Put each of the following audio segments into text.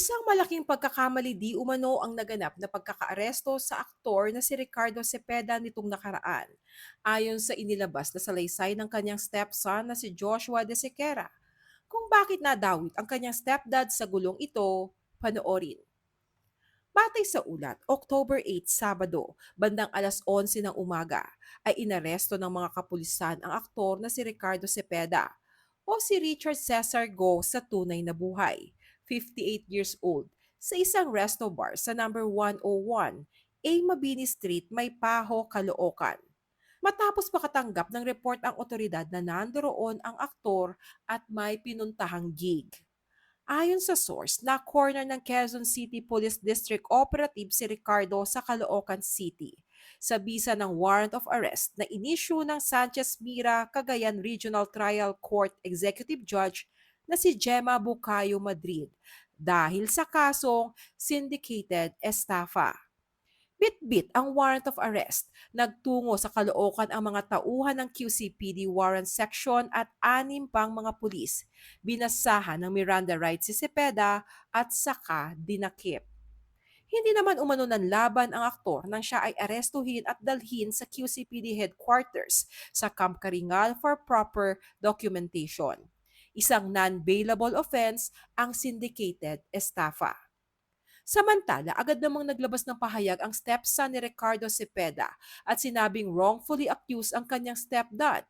Isang malaking pagkakamali di umano ang naganap na pagkakaaresto sa aktor na si Ricardo Cepeda nitong nakaraan, ayon sa inilabas na salaysay ng kanyang stepson na si Joshua De Sequera. Kung bakit nadawit ang kanyang stepdad sa gulong ito, panoorin. Batay sa ulat, October 8, Sabado, bandang alas 11 ng umaga, ay inaresto ng mga kapulisan ang aktor na si Ricardo Cepeda o si Richard Cesar Go sa tunay na buhay, 58 years old, sa isang resto bar sa number 101, A. Mabini Street, Maypaho, Caloocan. Matapos makatanggap ng report ang otoridad na nandoroon ang aktor at may pinuntahang gig. Ayon sa source, na corner ng Quezon City Police District Operative si Ricardo sa Caloocan City sa bisa ng warrant of arrest na inisyu ng Sanchez Mira Cagayan Regional Trial Court Executive Judge na si Gemma Bucayo Madrid dahil sa kasong syndicated estafa. Bit-bit ang warrant of arrest. Nagtungo sa Caloocan ang mga tauhan ng QCPD Warrant Section at anim pang mga pulis. Binasahan ng Miranda rights si Cepeda at saka dinakip. Hindi naman umano ng laban ang aktor nang siya ay arestuhin at dalhin sa QCPD headquarters sa Camp Karingal for proper documentation. Isang non-bailable offense ang syndicated estafa. Samantala, agad namang naglabas ng pahayag ang stepson ni Ricardo Cepeda at sinabing wrongfully accused ang kanyang stepdad.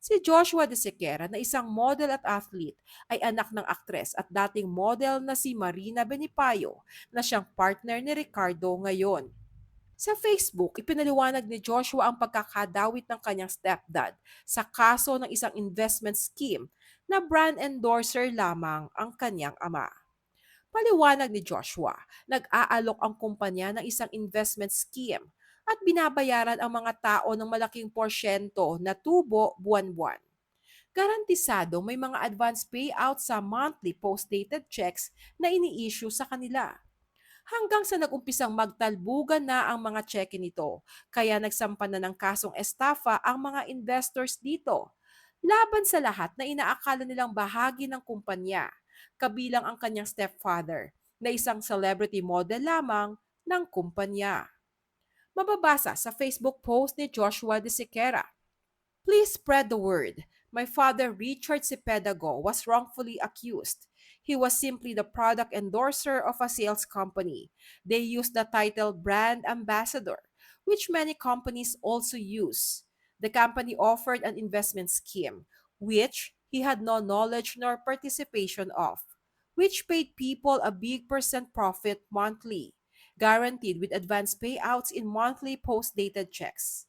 Si Joshua De Sequera na isang model at athlete ay anak ng aktres at dating model na si Marina Benipayo na siyang partner ni Ricardo ngayon. Sa Facebook, ipinaliwanag ni Joshua ang pagkakadawit ng kanyang stepdad sa kaso ng isang investment scheme na brand endorser lamang ang kanyang ama. Paliwanag ni Joshua, nag-aalok ang kumpanya ng isang investment scheme at binabayaran ang mga tao ng malaking porsyento na tubo buwan-buwan. Garantisado may mga advance payout sa monthly post-dated checks na ini-issue sa kanila. Hanggang sa nag-umpisang magtalbugan na ang mga cheque nito, kaya nagsampa na ng kasong estafa ang mga investors dito. Laban sa lahat na inaakala nilang bahagi ng kumpanya kabilang ang kanyang stepfather na isang celebrity model lamang ng kumpanya. Mababasa sa Facebook post ni Joshua De Sequera. Please spread the word. My father Richard Cepedago was wrongfully accused. He was simply the product endorser of a sales company. They used the title brand ambassador, which many companies also use. The company offered an investment scheme, which he had no knowledge nor participation of, which paid people a big percent profit monthly, guaranteed with advance payouts in monthly post-dated checks.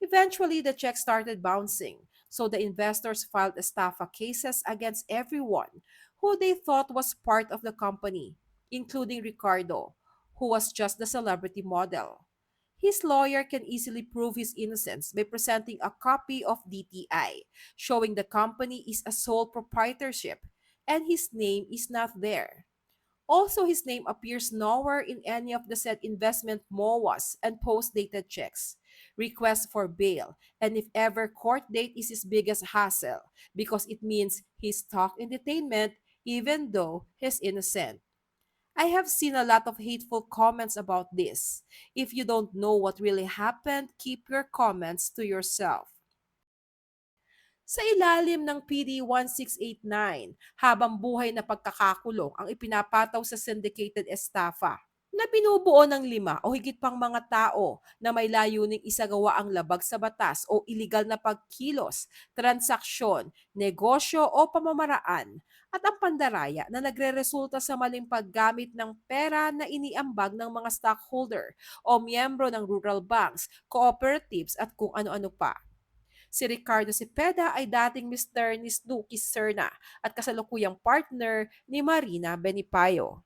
Eventually, the checks started bouncing, so the investors filed estafa cases against everyone who they thought was part of the company, including Ricardo, who was just the celebrity model. His lawyer can easily prove his innocence by presenting a copy of DTI, showing the company is a sole proprietorship and his name is not there. Also, his name appears nowhere in any of the said investment MOAs and post-dated checks, requests for bail, and if ever court date is his biggest hassle because it means he's stuck in detainment even though he's innocent. I have seen a lot of hateful comments about this. If you don't know what really happened, keep your comments to yourself. Sa ilalim ng PD 1689, habang buhay na pagkakakulong ang ipinapataw sa syndicated estafa na binubuo ng lima o higit pang mga tao na may layuning isagawa ang labag sa batas o iligal na pagkilos, transaksyon, negosyo o pamamaraan at ang pandaraya na nagreresulta sa maling paggamit ng pera na iniambag ng mga stockholder o miyembro ng rural banks, cooperatives at kung ano-ano pa. Si Ricardo Cepeda ay dating Mr. ni Snooki Serna at kasalukuyang partner ni Marina Benipayo.